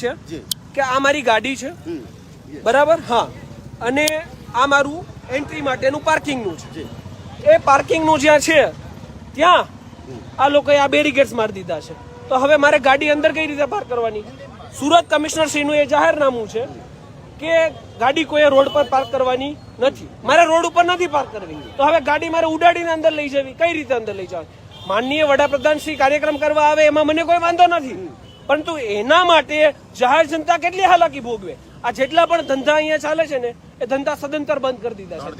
છે? કે આ મારી ગાડી છે? બરાબર? હા. અને આ મારું એન્ટ્રી માટેનું પાર્કિંગનું છે. એ પાર્કિંગનું જ્યાં છે ત્યાં આ લોકોએ આ બેરીગેટ્સ મારી દીધા છે. તો હવે મારે ગાડી અંદર કઈ રીતે પાર્ક કરવાની? સુરત કમિશનર શ્રીનું એ જાહેરનામું છે કે ગાડી કોઈએ રોડ પર પાર્ક કરવાની નથી. મારે રોડ ઉપર નથી પાર્ક કરવી. તો હવે ગાડી મારે ઉડાડીને અંદર લઈ જવી. કઈ રીતે અંદર લઈ જવાની માનનીય વડાપ્રધાન શ્રી કાર્યક્રમ કરવા આવે એમાં મને કોઈ વાંધો નથી. પરંતુ એના માટે જાહેર જનતા કેટલી હાલાકી ભોગવે આ જેટલા પણ ધંધા અહીંયા ચાલે છે ને એ ધંધા સદંતર બંધ કરી દીધા છે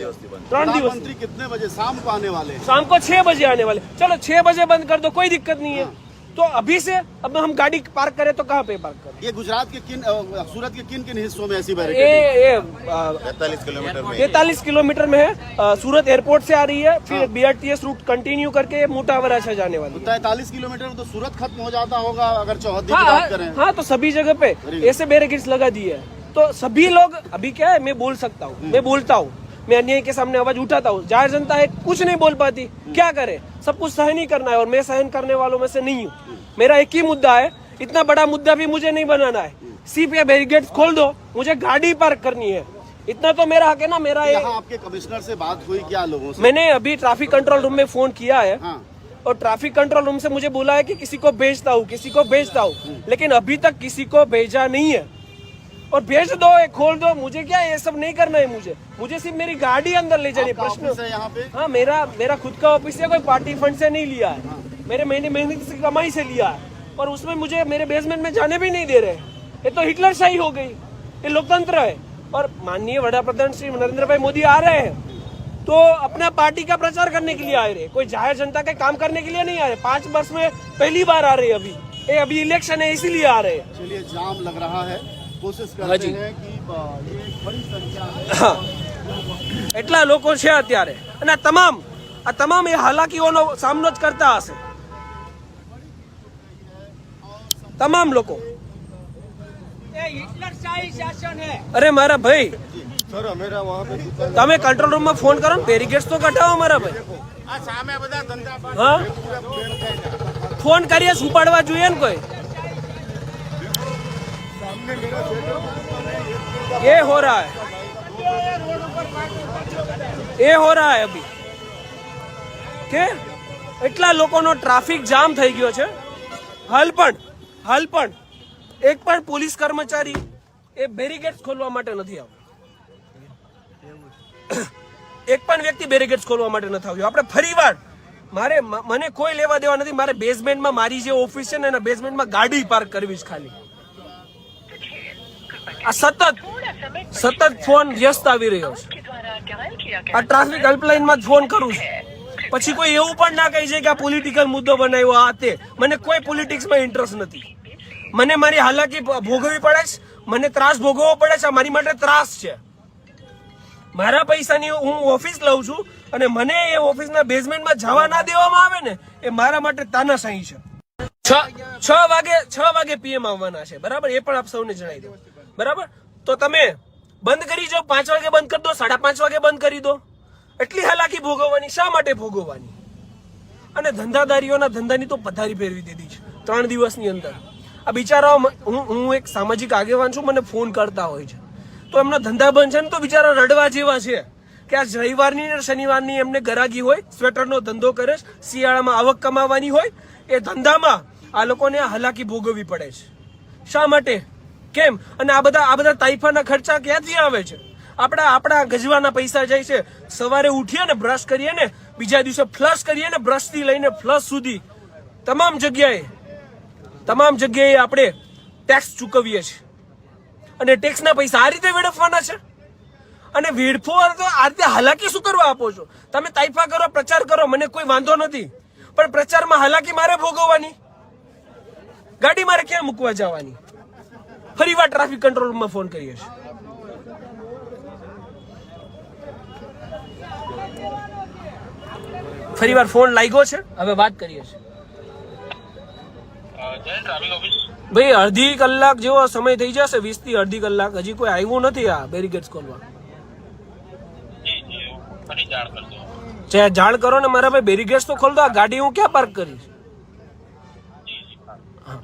ત્રણ દિવસ प्रधानमंत्री कितने बजे शाम को आने वाले हैं शाम को छह बजे आने वाले चलो छह बजे बंद कर दो कोई दिक्कत नहीं है तो अभी से अब हम गाड़ी पार्क करें तो कहाँ पे पार्क करें? ये गुजरात के किन सूरत के किन किन हिस्सों में ऐसी ये बैरिकेड किलोमीटर में। तैतालीस किलोमीटर में है। सूरत एयरपोर्ट से आ रही है फिर B R T S route continue करके मोटावरा से जाने वाली तैतालीस किलोमीटर में तो सूरत खत्म हो जाता होगा अगर की हाँ हाँ, हाँ तो सभी जगह पे। ऐसे बैरिकेड्स लगा दिए है। तो सभी लोग अभी क्या है मैं बोल सकता हूँ मैं बोलता हूँ मैं अन्याय के सामने आवाज़ उठाता हूँ। ज़ाहिर जनता है कुछ नहीं बोल पाती। क्या करे? सब कुछ सहन ही करना है और मैं सहन करने वालों में से नहीं हूँ। मेरा एक ही मुद्दा है इतना बड़ा मुद्दा भी मुझे नहीं बनाना है। सिर्फ़ ये बैरिकेड्स खोल दो मुझे गाड़ी पार्क करनी है। इतना तो मेरा हक है ना मेरा यहाँ आपके कमिश्नर से बात हुई क्या लोगों से? मैंने अभी ट्रैफ़िक कंट्रोल रूम में फ़ोन किया है। हाँ। और ट्रैफ़िक कंट्रोल रूम से मुझे बोला है कि किसी को भेजता हूँ किसी को भेजता हूँ। लेकिन अभी तक किसी को भेजा नहीं है। और भेज दो ये खोल दो। मुझे क्या ये सब नहीं करना है मुझे? मुझे सिर्फ़ मेरी गाड़ी अंदर ले जानी प्रश्न। है यहाँ पे? हाँ मेरा मेरा खुद का ऑफ़िस है कोई पार्टी फंड से नहीं लिया है। मेरे महीने मेहनत की कमाई से लिया है। और उसमें मुझे मेरे बेसमेंट में जाने भी नहीं दे रहे ये तो हिटलर शाही हो गई। ये लोकतंत्र है। और माननीय वड़ा प्रधान श्री नरेंद्र भाई मोदी आ रहे हैं। तो अपना पार्टी का प्रचार करने के लिए आ रहे कोई ज़ाहिर जनता के काम करने के लिए नहीं आ रहे। पाँच वर्ष में पहली बार आ रहे हैं अभी। ये अभी इलेक्शन है इसीलिए आ रहे हैं। चलिए जाम लग रहा है। કોશિશ કરતે હૈ કે યે બડી સંખ્યા એટલા લોકો છે અત્યારે. અને તમામ આ તમામ એ હાલાકીઓનો સામનો જ કરતા હશે. તમામ લોકો. અરે મારા ભાઈ તમે કંટ્રોલ રૂમમાં ફોન કરો ને બેરીગેટ્સ તો કટાવો મારા ભાઈ. ફોન કરીએ સુપાડવા જોઈએ ને કોઈ? ये हो रहा है એ હો રહા હે અભી કે એટલા લોકોનો ટ્રાફિક જામ થઈ ગયો છે હાલ પણ હાલ પણ એક પણ પોલીસ કર્મચારી એ બેરિકેડ્સ ખોલવા માટે નથી આવ્યો એક પણ વ્યક્તિ બેરિકેડ્સ ખોલવા માટે નથી આવ્યો આપણે ફરીવાર મારે મ- મને કોઈ લેવા દેવા નથી મારે બેઝમેન્ટમાં મારી જે ઓફિસ છે ને એના બેઝમેન્ટમાં ગાડી પાર્ક કરવી છે ખાલી આ સતત સતત ફોન વ્યસ્ત આવી રહ્યો છે. આ ટ્રાફિક હેલ્પલાઇનમાં જ ફોન કરું છું. પછી કોઈ એવું પણ ના કહી છે કે આ પોલિટિકલ મુદ્દો બનાવ્યો આ તે. મને કોઈ પોલિટિક્સમાં ઇન્ટરેસ્ટ નથી. મને મારી હાલાકી ભોગવવી પડે છે. મને ત્રાસ ભોગવવો પડે છે. મારી માટે ત્રાસ છે. મારા પૈસાની હું ઓફિસ લઉં છું અને મને એ ઓફિસના બેઝમેન્ટમાં જવા ના દેવામાં આવે ને, એ મારા માટે તાનાશાહી છે. છ વાગે છ વાગે પીએમ આવવાના છે. બરાબર? એ પણ આપ સૌને જણાવી દો બરાબર? તો તમે બંધ કરી જાઓ પાંચ વાગે બંધ કરી દો, સાડા પાંચ વાગે બંધ કરી દો. એટલી હાલાકી ભોગવવાની, શા માટે ભોગવવાની? અને ધંધાદારીઓના ધંધાની તો પથારી ફેરવી દીધી છે, ત્રણ દિવસની અંદર. આ બિચારાઓ હું હું એક સામાજિક આગેવાન છું, મને ફોન કરતા હોય છે. તો એમના ધંધા બંધ છે ને, તો બિચારા રડવા જેવા છે. કે આ રવિવારની ને શનિવારની એમને ગરાગી હોય, સ્વેટરનો ધંધો કરે છે, શિયાળામાં આવક કમાવાની હોય, એ ધંધામાં આ લોકોને આ હાલાકી ભોગવવી પડે છે. શા માટે? કેમ? અને આ બધા આ બધા તાઇફાના ખર્ચા ક્યાંથી આવે છે? આપણા આપણા ગજવાના પૈસા જાય છે. સવારે ઉઠીએ ને બ્રશ કરીએ ને, બીજા દિવસે ફ્લશ કરીએ ને બ્રશથી લઈને ફ્લશ સુધી તમામ જગ્યાએ તમામ જગ્યાએ આપણે ટેક્સ ચૂકવીએ છીએ. અને ટેક્સના પૈસા આ રીતે વેડફવાના છે? અને વેડફો તો આ રીતે હાલાકી શું કરવા આપો છો? તમે તાઇફા કરો, પ્રચાર કરો, મને કોઈ વાંધો નથી. પણ પ્રચારમાં હાલાકી મારે ભોગવવાની? ગાડી મારે ક્યાં મૂકવા જવાની? ફરીવાર ટ્રાફિક કંટ્રોલ રૂમમાં ફોન કરીએ છીએ. ફરીવાર ફોન લાગ્યો છે? હવે વાત કરીએ છીએ. ભાઈ અડધી કલાક જેવો સમય થઈ જશે વીસથી અડધી કલાક. હજી કોઈ આવ્યું નથી આ બેરિકેડ્સ ખોલવા. જે જાણ કરો ને મારા ભાઈ બેરિકેડ્સ તો ખોલ દો આ ગાડી હું ક્યાં પાર્ક કરીશ હા.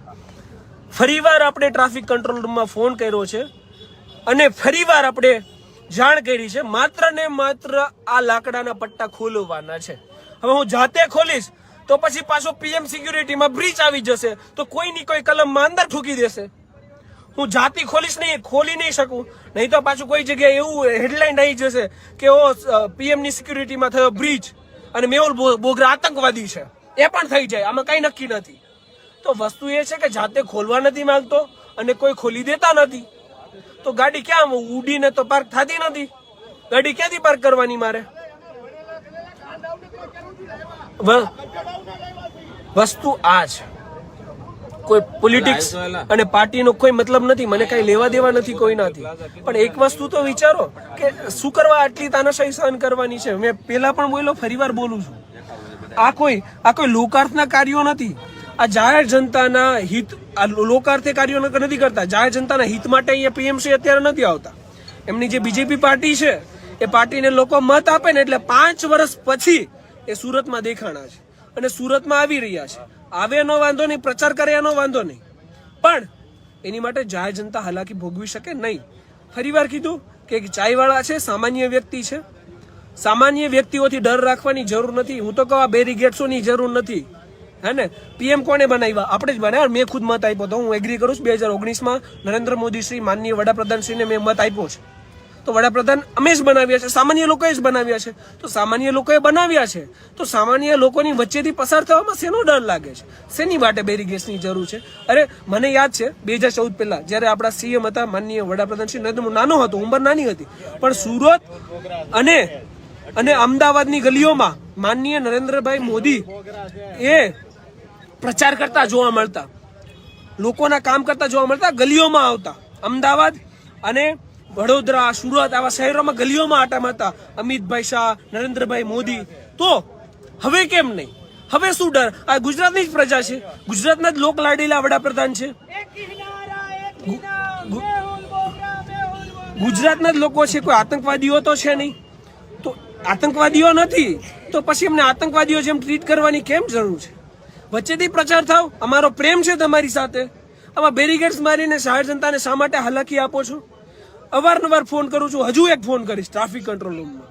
ફરીવાર આપણે ટ્રાફિક કંટ્રોલ રૂમમાં ફોન કર્યો છે અને ફરીવાર આપણે જાણ કરી છે, માત્ર ને માત્ર આ લાકડાના પટ્ટા ખોલવાના છે. હવે હું જાતે ખોલીશ તો પછી પાછો પીએમ સિક્યુરિટીમાં બ્રીચ આવી જશે તો કોઈની કોઈ કલમમાં અંદર ઠૂકી દેશે. હું જાતિ ખોલીશ નહીં, ખોલી નહીં શકું. નહીં તો પાછું કોઈ જગ્યાએ એવું હેડલાઇન આવી જશે કે, ઓ પીએમની સિક્યુરિટીમાં થયો બ્રીચ અને મેહુલ બોગરા આતંકવાદી છે. એ પણ થઈ જાય, આમાં કઈ નક્કી નથી. તો વસ્તુ એ છે કે જાતે ખોલવા નથી માંગતો અને કોઈ ખોલી દેતા નથી. તો ગાડી ક્યાં ઉડીને તો પાર્ક થતી નથી? ગાડી ક્યાંથી પાર્ક કરવાની મારે? વસ્તુ આ છે. કોઈ પોલિટિક્સ અને પાર્ટીનો કોઈ મતલબ નથી મને કઈ લેવા દેવા નથી કોઈ નથી પણ એક વસ્તુ તો વિચારો કે શું કરવા આટલી તાનાશાહી સહન કરવાની છે? મેં પેલા પણ બોલ્યો ફરીવાર બોલું છું. આ કોઈ આ કોઈ લોકાર્થના કાર્યો નથી. આ જાહેર જનતાના હિત, આ લોકાર્થે કાર્યો નથી કરતા. જાહેર જનતાના હિત માટે અહીંયા પીએમસી અત્યારે નથી આવતા. એમની જે બીજેપી પાર્ટી છે, એ પાર્ટીને લોકો મત આપે ને એટલે પાંચ વર્ષ પછી એ સુરતમાં દેખાણા છે. અને સુરતમાં આવી રહ્યા છે. આવે એનો વાંધો નહીં, પ્રચાર કરે એનો વાંધો નહીં. પણ એની માટે જાહેર જનતા હાલાકી ભોગવી શકે નહીં. ફરીવાર કીધું કે એક ચાયવાળા છે, સામાન્ય વ્યક્તિ છે. સામાન્ય વ્યક્તિઓથી ડર રાખવાની જરૂર નથી. હું તો કહું બેરીગેટ્સોની જરૂર નથી. હે ને? પીએમ કોને બનાવ્યા? આપણે જ બનાવ્યા. મેં ખુદ મત આપ્યો તો. હું એગ્રી કરું છું. બે હજાર ઓગણીસમાં નરેન્દ્ર મોદી શ્રી, માનનીય વડાપ્રધાનશ્રીને મેં મત આપ્યો છે. તો વડાપ્રધાન અમે જ બનાવ્યા છે. સામાન્ય લોકોએ જ બનાવ્યા છે. તો સામાન્ય લોકોએ બનાવ્યા છે. તો સામાન્ય લોકોની વચ્ચેથી પસાર થવામાં શેનો ડર લાગે છે? શેની માટે બેરીગેટ્સની જરૂર છે? અરે, મને યાદ છે, બે હજાર ચૌદ પહેલા, જ્યારે આપણા સીએમ હતા, માનનીય વડાપ્રધાન શ્રી નરેન્દ્ર નાનો હતો, ઉંમર નાની હતી. પણ સુરત અને અને અમદાવાદની ગલીઓમાં માનનીય નરેન્દ્રભાઈ મોદી એ પ્રચાર કરતા જોવા મળતા. લોકોના કામ કરતા જોવા મળતા, ગલીઓમાં આવતા. અમદાવાદ અને વડોદરા, સુરત આવા શહેરોમાં ગલીઓમાં આટા મારતા અમિતભાઈ શાહ, નરેન્દ્રભાઈ મોદી. તો હવે કેમ નહીં? હવે શું ડર? આ ગુજરાતની જ પ્રજા છે. ગુજરાતના જ લોક લાડીલા વડાપ્રધાન છે. ગુજરાતના જ લોકો છે. કોઈ આતંકવાદીઓ તો છે નહીં. તો આતંકવાદીઓ નથી. તો પછી એમને આતંકવાદીઓ જેમ ટ્રીટ કરવાની કેમ જરૂર છે? વચ્ચેથી પ્રચાર થાવ? અમારો પ્રેમ છે તમારી સાથે. આમાં બેરીગેટ્સ મારીને શહેર જનતાને શા માટે હાલાકી આપો છો? અવારનવાર ફોન કરું છું. હજુ એક ફોન કરીશ ટ્રાફિક કંટ્રોલ રૂમમાં.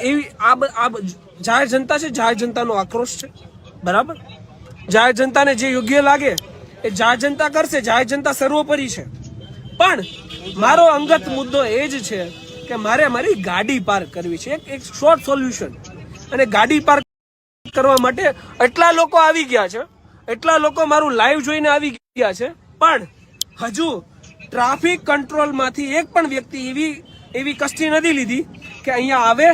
એવી આ જાહેર જનતા છે? જાહેર જનતાનો આક્રોશ છે? બરાબર? જાહેર જનતાને જે યોગ્ય લાગે એ જાહેર જનતા કરશે. જાહેર જનતા સર્વોપરી છે. પણ મારો અંગત મુદ્દો એ જ છે કે મારે મારી ગાડી પાર્ક કરવી છે. એક શોર્ટ સોલ્યુશન અને ગાડી પાર્ક કરવા માટે એટલા લોકો આવી ગયા છે. એટલા લોકો મારું લાઈવ જોઈને આવી ગયા છે. પણ હજુ ટ્રાફિક કંટ્રોલમાંથી એક પણ વ્યક્તિ એવી એવી કસ્તી નથી લીધી કે અહીંયા આવે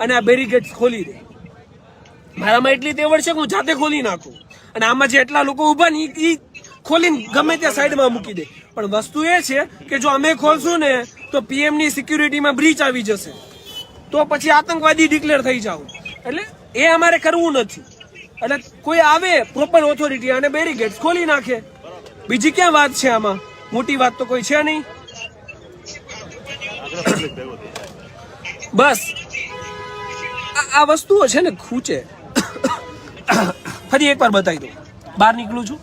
અને આ બેરીગેટ ખોલી દે. મારામાં એટલી તેવડ છે કે હું જાતે ખોલી નાખું. અને આમાં જે એટલા લોકો ઊભા ને એ ખોલીને ગમે ત્યાં સાઈડમાં મૂકી દે. પણ વસ્તુ એ છે કે જો અમે ખોલશું ને તો પીએમની સિક્યુરિટીમાં બ્રીચ આવી જશે. તો પછી આતંકવાદી ડિક્લેર થઈ જાવ એટલે એ અમારે કરવું નથી. એટલે કોઈ આવે પ્રોપર ઓથોરિટી અને બેરીગેટ ખોલી નાખે. બીજી ક્યાં વાત છે આમાં? મોટી વાત તો કોઈ છે નહીં. બસ. આ- આ વસ્તુઓ છે ને ખૂચે. ફરી એકવાર બતાવી દઉં. બહાર નીકળું છું.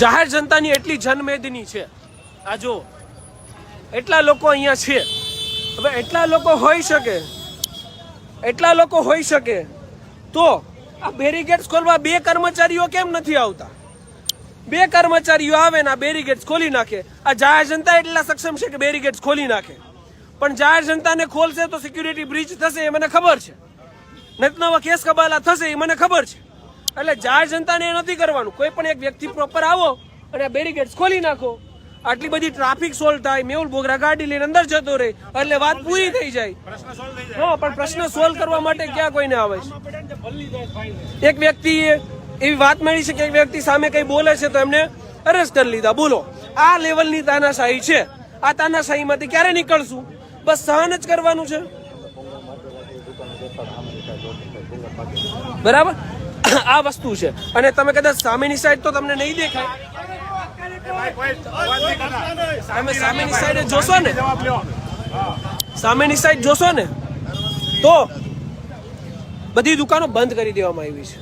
જાહેર જનતાની એટલી જનમેદની છે. આ જો એટલા લોકો અહીંયા છે. હવે એટલા લોકો હોઈ શકે. એટલા લોકો હોઈ શકે. તો આ બેરીગેટ્સ ખોલવા બે કર્મચારીઓ કેમ નથી આવતા? બે કર્મચારીઓ આવે ને આ બેરીગેટ્સ ખોલી નાખે. આ જાહેર જનતા એટલા સક્ષમ છે કે બેરીગેટ્સ ખોલી નાખે. પણ જાહેર જનતાને ખોલશે તો સિક્યુરિટી બ્રિજ થશે એ મને ખબર છે. નતનવા કેસ કબાલા થશે એ મને ખબર છે. એટલે જાહેર જનતાને એ નથી કરવાનું. કોઈ પણ એક વ્યક્તિ પ્રોપર આવો અને આ બેરીકેડ્સ ખોલી નાખો. આટલી બધી ટ્રાફિક સોલ્વ થાય મેહુલ બોગરા ગાડી લઈને અંદર જતો રહે એટલે વાત પૂરી થઈ જાય. હા પણ પ્રશ્ન સોલ્વ કરવા માટે ક્યાં કોઈને આવે છે? એક વ્યક્તિએ એવી વાત મળી છે કે એક વ્યક્તિ સામે કઈ બોલે છે તો એમને અરેસ્ટ કરી લીધા. બોલો આ લેવલની તાનાશાહી છે. આ તાનાશાહીમાંથી ક્યારે નીકળશું? બસ સહન જ કરવાનું છે. બરાબર? આ વસ્તુ છે. અને તમે કદાચ સામેની સાઈડ તો તમને નહીં દેખાય. સામેની સાઈડે જોશો સામેની સાઈડ જોશો ને? તો બધી દુકાનો બંધ કરી દેવામાં આવી છે.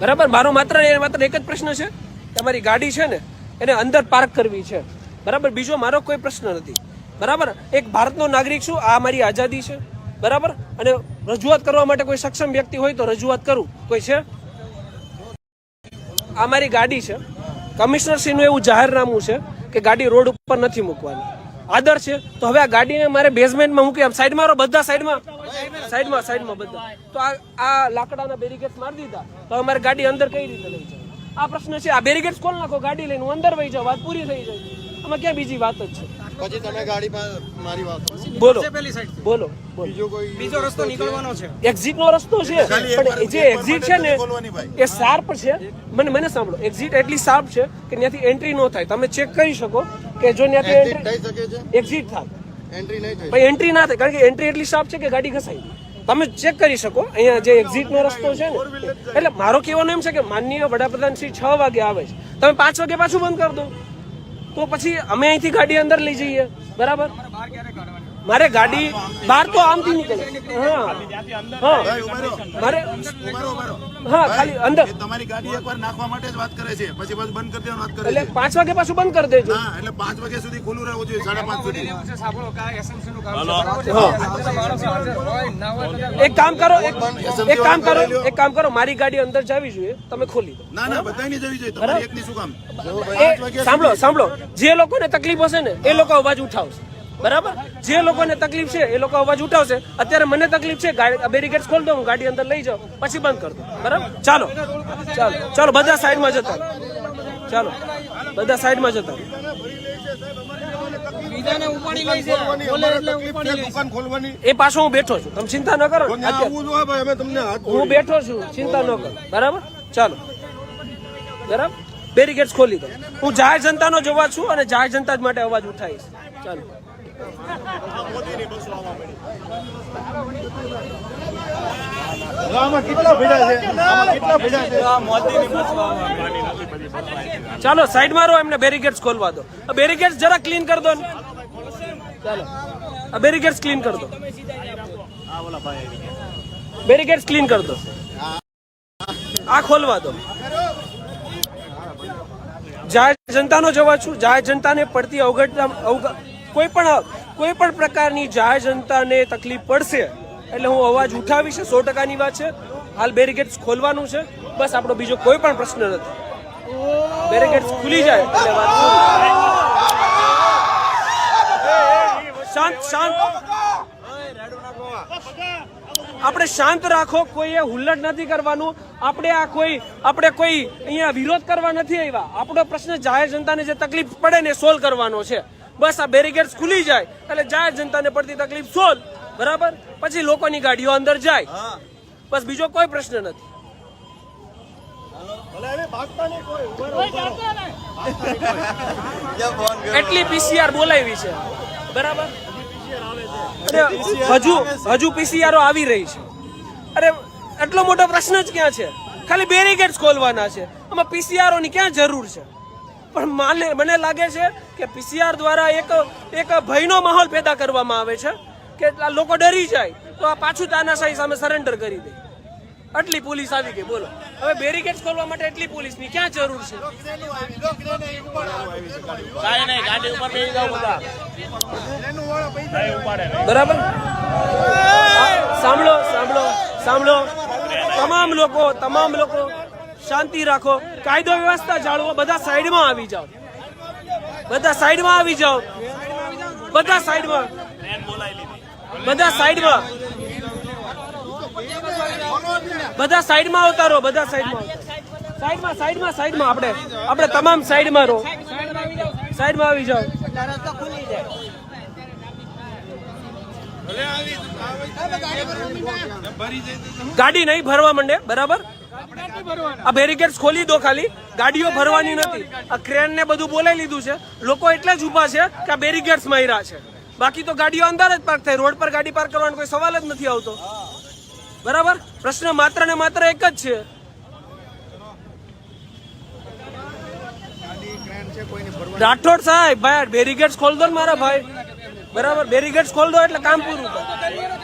બરાબર? મારો માત્ર ને માત્ર એક જ પ્રશ્ન છે. તમારી ગાડી છે ને, એને અંદર પાર્ક કરવી છે. બરાબર? બીજો મારો કોઈ પ્રશ્ન નથી. બરાબર? એક ભારતનો નાગરિક છું, આ મારી આઝાદી છે. બરાબર? અને રજૂઆત કરવા માટે કોઈ સક્ષમ વ્યક્તિ હોય તો રજૂઆત કરું. કોઈ છે? આ મારી ગાડી છે. કમિશનરશ્રીનું એવું જાહેરનામું છે કે ગાડી રોડ ઉપર નથી મૂકવાની. આદર છે. તો હવે આ ગાડીને મારે બેઝમેન્ટમાં મૂકી આમ સાઈડમાં રહો, બધા સાઈડમાં સાઈડમાં સાઈડમાં બધા. તો આ લાકડાના બેરિકેડ મારી દીધા. તો હવે મારે ગાડી અંદર કઈ રીતે લઈ જાય આ પ્રશ્ન છે. આ બેરિકેડ ખોલ નાખો, ગાડી લઈને હું અંદર વહી જાઉં, વાત પૂરી થઈ જાય. આમાં ક્યાં બીજી વાત જ છે? પછી તમે ગાડી મારી વાત બોલો. બોલો બોલો. બીજો રસ્તો નીકળવાનો છે. એક્ઝિટ નો રસ્તો છે. પણ જે એક્ઝિટ છે ને એ શાર્પ છે. મને મને સાંભળો. એક્ઝિટ એટલી શાર્પ છે કે ત્યાંથી એન્ટ્રી ન થાય. તમે ચેક કરી શકો કે જો ત્યાંથી એન્ટ્રી થઈ શકે છે? એક્ઝિટ થાય. એન્ટ્રી નહીં થઈ એન્ટ્રી ના થાય. કારણ કે એન્ટ્રી એટલી શાર્પ છે કે ગાડી ઘસાઈ તમે ચેક કરી શકો. અહીંયા જે એક્ઝિટ નો રસ્તો છે ને. એટલે મારો કહેવાનો એમ છે કે માનનીય વડાપ્રધાન શ્રી છ વાગે આવે છે. તમે પાંચ વાગે પાછું બંધ કરી દો. તો પછી અમે અહીંથી ગાડી અંદર લઈ જઈએ. બરાબર? મારે ગાડી બહાર તો આમથી નીકળે. હા. હા. મારે હા ખાલી અંદર. તમારી ગાડી એકવાર નાખવા માટે જ વાત કરે છે. પછી બસ બંધ કરી દેવાની વાત કરે એટલે વાગે પાછું બંધ કરી દેજો. હા એટલે પાંચ વાગ્યા સુધી ખુલ્લું રહેવું જોઈએ સાડા પાંચ સુધી. સાંભળો કે નું કામ એક કામ કરો એક એક કામ કરો એક કામ કરો મારી ગાડી અંદર જવી જોઈએ તમે ખોલી દો. ના ના બધાની જવી જોઈએ તમારી એકની શું કામ? સાંભળો સાંભળો. જે લોકોને તકલીફ હશે ને એ લોકો અવાજ ઉઠાવશે. બરાબર? જે લોકોને તકલીફ છે એ લોકો અવાજ ઉઠાવશે. અત્યારે મને તકલીફ છે બેરીકેડ ખોલ દો હું ગાડી અંદર લઈ જાઉં પછી બંધ કરી દો. બરાબર? ચાલો. ચાલો. ચાલો બધા સાઈડમાં જતા ચાલો. બધા સાઈડમાં જતા એ પાછો હું બેઠો છું. તમે ચિંતા ન કરો હું બેઠો છું ચિંતા ન કરો. બરાબર? ચાલો. બરાબર? બેરીકેડ ખોલી દો. હું જાહેર જનતાનો જવા છું અને જાહેર જનતા જ માટે અવાજ ઉઠાવીશ. ચાલો. ચાલો સાઈડ મારો એમને બેરીગેટ્સ ખોલવા દો. આ બેરિકેડ્સ જરા ક્લીન કરી દો ને. આ બેરિકેડ્સ ક્લીન કરી દો. બેરીગેટ્સ ક્લીન કરી દો. આ ખોલવા દો. જાહેર જનતાનો જવા છું જાહેર જનતાને પડતી અવગણતા અવગ- કોઈ પણ કોઈ પણ પ્રકારની જાહેર જનતાને તકલીફ પડશે, એટલે હું અવાજ ઉઠાવીશ સો ટકાની વાત છે. હાલ બેરિકેડ્સ ખોલવાનું છે. બસ આપણો બીજો કોઈ પણ પ્રશ્ન નથી. બેરિકેડ્સ ખુલી જાય એટલે વાત શાંત શાંત. આપણે શાંત રાખો, કોઈએ હુલ્લડ નથી કરવાનું. આપણે આ કોઈ, આપણે કોઈ અહીંયા વિરોધ કરવા નથી આવ્યા. આપણો પ્રશ્ન જાહેર જનતાને જે તકલીફ પડે ને સોલ્વ કરવાનો છે. બસ આ બેરિકેડ્સ ખુલી જાય. એટલે જાહેર જનતાને પડતી તકલીફ સોલ્વ બરાબર? પછી લોકોની ગાડીઓ અંદર જાય. બસ બીજો કોઈ પ્રશ્ન નથી. એટલી પીસીઆર બોલાવી છે. બરાબર? હજુ હજુ પીસીઆર આવી રહી છે. અરે એટલો મોટો પ્રશ્ન જ ક્યાં છે? ખાલી બેરીકેડ ખોલવાના છે. આમાં પીસીઆરની ક્યાં જરૂર છે? પણ માને મને લાગે છે કે પીસીઆર દ્વારા એક એક ભયનો માહોલ પેદા કરવામાં આવે છે કે આ લોકો ડરી જાય તો આ પાછું તાનાશાહી સામે સરેન્ડર કરી દે. આટલી પોલીસ આવી ગઈ બોલો. હવે બેરિકેડ ખોલવા માટે એટલી પોલીસની ક્યાં જરૂર છે? બરાબર? સાંભળો સાંભળો સાંભળો. તમામ લોકો તમામ લોકો શાંતિ રાખો, કાયદો વ્યવસ્થા જાળવો, બધા સાઈડમાં આવી જાઓ. બધા સાઈડમાં આવી જાઓ. બધા સાઈડમાં. બધા સાઈડમાં. બધા સાઈડમાં આવતા રહો બધા સાઈડમાં. સાઈડમાં સાઈડમાં સાઈડમાં આપણે. આપણે તમામ સાઈડમાં રહો. સાઈડમાં આવી જાઓ. ગાડી નહીં ભરવા માંડે, બરાબર? આ બેરિકેડ્સ ખોલી દો ખાલી. ગાડીઓ ભરવાની નથી. આ ક્રેન ને બધું બોલાવી લીધું છે. લોકો એટલે જ ઊભા છે કે આ બેરિકેડ્સ માર્યા છે. બાકી તો ગાડીઓ અંદર જ પાર્ક થાય રોડ પર ગાડી પાર્ક કરવાનો કોઈ સવાલ જ નથી આવતો. બરાબર? પ્રશ્ન માત્ર ને માત્ર એક જ છે. રાઠોડ સાહેબ, ભાઈ બેરીગેટ્સ ખોલ દો ને મારા ભાઈ. બરાબર? બેરીગેટ્સ ખોલ દો એટલે કામ પૂરું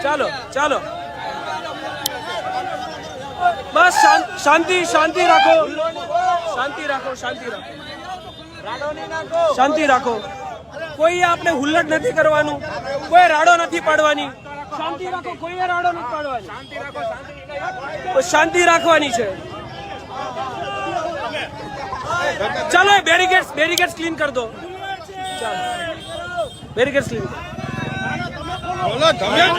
ચાલો ચાલો. બસ શાંતિ શાંતિ રાખો. શાંતિ રાખો શાંતિ રાખો. શાંતિ રાખો. કોઈ આપણે હુલ્લડ નથી કરવાનું, કોઈ રાડો નથી પાડવાની. શાંતિ રાખવાની છે. ચાલો બેરીગેટ્સ બેરીગેટ્સ ક્લીન કર દો. બેરીકેટ ક્લીન એક મિનિટ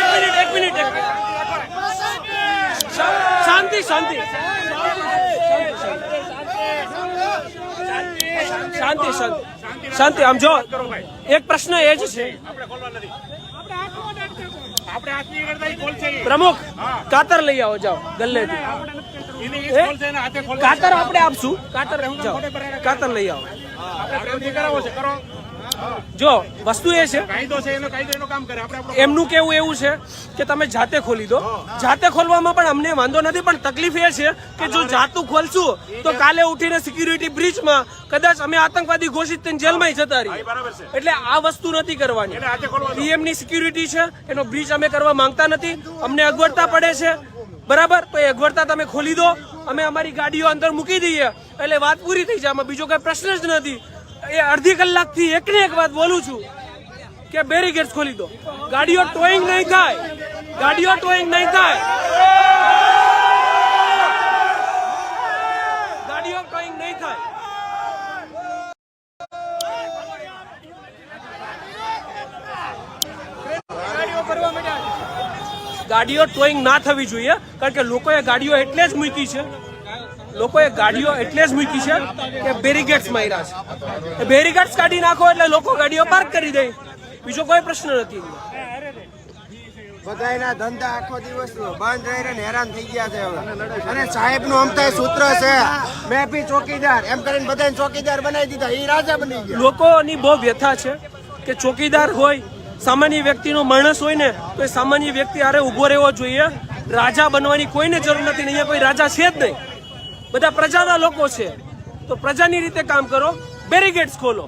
એક મિનિટ એક મિનિટ. શા- શાંતિ શાંતિ. શાંતિ શાંતિ. શાંતિ. આમ જો એક પ્રશ્ન એ જ છે. પ્રમુખ કાતર લઈ આવો જાઓ ગલ્લે? કાતર આપણે આપશું. કાતર કાતર લઈ આવો. જો વસ્તુ એ છે એમનું કેવું એવું છે કે તમે જાતે ખોલી દો. જાતે ખોલવામાં પણ અમને વાંધો નથી પણ તકલીફ એ છે કે જો જાતું ખોલશું તો કાલે ઉઠીને સિક્યુરિટી બ્રિજમાં કદાચ અમે આતંકવાદી ઘોષિત થઈને જેલમાં જતા રહીએ. એટલે આ વસ્તુ નથી કરવાની. પીએમની સિક્યુરિટી છે એનો બ્રિજ અમે કરવા માંગતા નથી. અમને અગવડતા પડે છે. બરાબર? તો એ અગવડતા તમે ખોલી દો. અમે અમારી ગાડીઓ અંદર મૂકી દઈએ. એટલે વાત પૂરી થઈ જાય. આમાં બીજો કઈ પ્રશ્ન જ નથી. એ અડધી કલાકથી એક ને એક વાત બોલું છું કે બેરીગેટ્સ ખોલી દો. ગાડીઓ ટોઈંગ નહીં થાય. ગાડીઓ ટોઈંગ નહીં થાય. ગાડીઓ ટોઈંગ નહીં થાય. ગાડીઓ ટોઈંગ ના થવી જોઈએ, કારણ કે લોકોએ ગાડીઓ એટલે જ મૂકી છે. લોકોએ ગાડીઓ એટલે જ મૂકી છે કે બેરીગેટ્સ માર્યા છે. બેરીગેટ્સ કાઢી નાખો એટલે લોકો ગાડીઓ પાર્ક કરી દે. બીજો કોઈ પ્રશ્ન નથી. બધાયના ધંધા આખો દિવસ બંધ રહીને હેરાન થઈ ગયા છે હવે. અને સાહેબનું અમતા સૂત્ર છે મેં બી ચોકીદાર એમ કરીને બધાને ચોકીદાર બનાવી દીધા. એ રાજા બની ગયા. લોકોની બહુ વ્યથા છે કે ચોકીદાર હોય સામાન્ય વ્યક્તિનો માણસ હોય ને તો એ સામાન્ય વ્યક્તિ હારે ઊભો રહેવો જોઈએ. રાજા બનવાની કોઈને જરૂર નથી ને અહીંયા કોઈ રાજા છે જ નહીં. બધા પ્રજાના લોકો છે. તો પ્રજાની રીતે કામ કરો બેરીગેટ્સ ખોલો.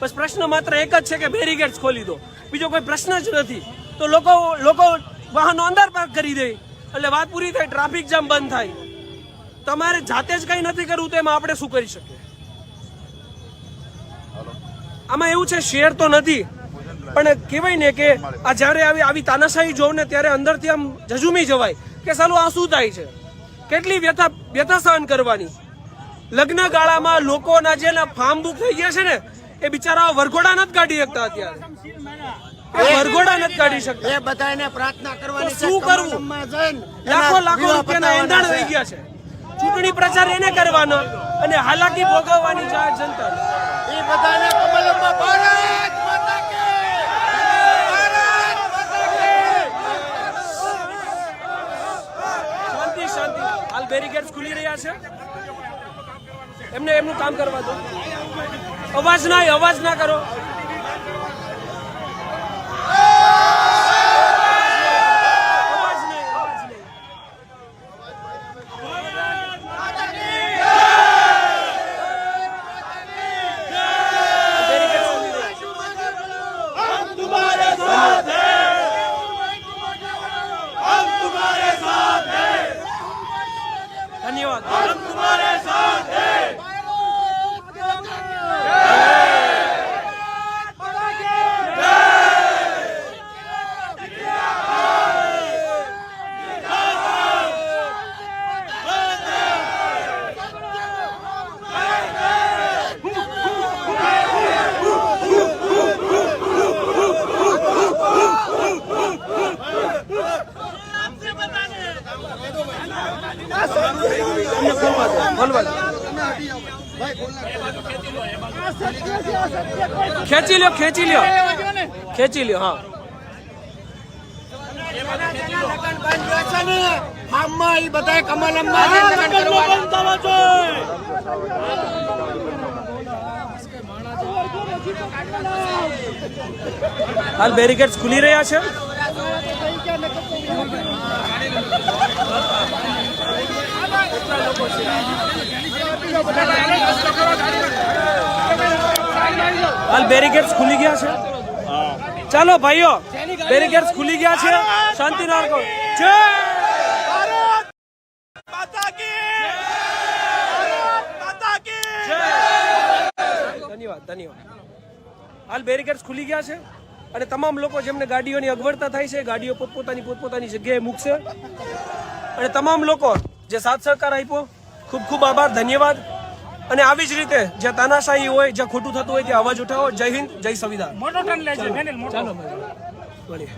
બસ પ્રશ્ન માત્ર એક જ છે કે બેરીગેટ્સ ખોલી દો. બીજો કોઈ પ્રશ્ન જ નથી. તો લોકો લોકો વાહનો અંદર પાર્ક કરી દે. એટલે વાત પૂરી થાય ટ્રાફિક જામ બંધ થાય. તમારે જાતે જ કંઈ નથી કરવું તો એમાં આપણે શું કરી શકીએ? આમાં એવું છે શેર તો નથી. પણ કહેવાય ને કે આ જ્યારે આવી આવી તાનાશાહી જોઉં ને ત્યારે અંદરથી આમ જજુમી જવાય કે સાલું આ શું થાય છે? કેટલી વ્યથા વ્યથા સહન કરવાની? લગ્ન ગાળામાં લોકોના જે ફાર્મ બુક થઈ ગયા છે ને એ બિચારા વરઘોડા નથી કાઢી શકતા અત્યારે. વરઘોડા નથી કાઢી શકતા. એ બધાને પ્રાર્થના કરવાની શું કરવું? લાખો લાખો રૂપિયાના એંધાણ થઈ ગયા છે. ચૂંટણી પ્રચાર એને કરવાનો અને હાલાકી ભોગવવાની જનતા. એ બધાને કમલમમાં ભારત માતા કી! ભારત માતા કી! શાંતિ શાંતિ ખુલી રહ્યા છે. એમને એમનું કામ કરવા દો. અવાજ ના અવાજ ના કરો. ખેંચી લ્યો ખેંચી લ્યો. ખેંચી લ્યો હા. બંધ ફાર્મમાં ઈ બધાએ કમલમમાં લગન કરવાના. હાલ બેરિકેડ્સ ખુલી રહ્યા છે. હાલ બેરિકેડ્સ ખુલી ગયા છે. ચાલો ભાઈઓ બેરિકેડ્સ ખુલી ગયા છે. શાંતિ રાખો ધન્યવાદ ધન્યવાદ. હાલ બેરિકેડ્સ ખુલી ગયા છે અને તમામ લોકો જેમને ગાડીઓની અગવડતા થાય છે, ગાડીઓ પોતપોતાની પોતપોતાની જગ્યાએ મૂકશે. અને તમામ લોકો જે સાથ સહકાર આપ્યો ખૂબ ખૂબ આભાર ધન્યવાદ. અને આવી જ રીતે જ્યાં તાનાશાહી હોય જ્યાં ખોટું થતું હોય ત્યાં અવાજ ઉઠાવો. જય હિન્દ જય સંવિધાન. મોટો ટન લેજો ચાલો. મળીએ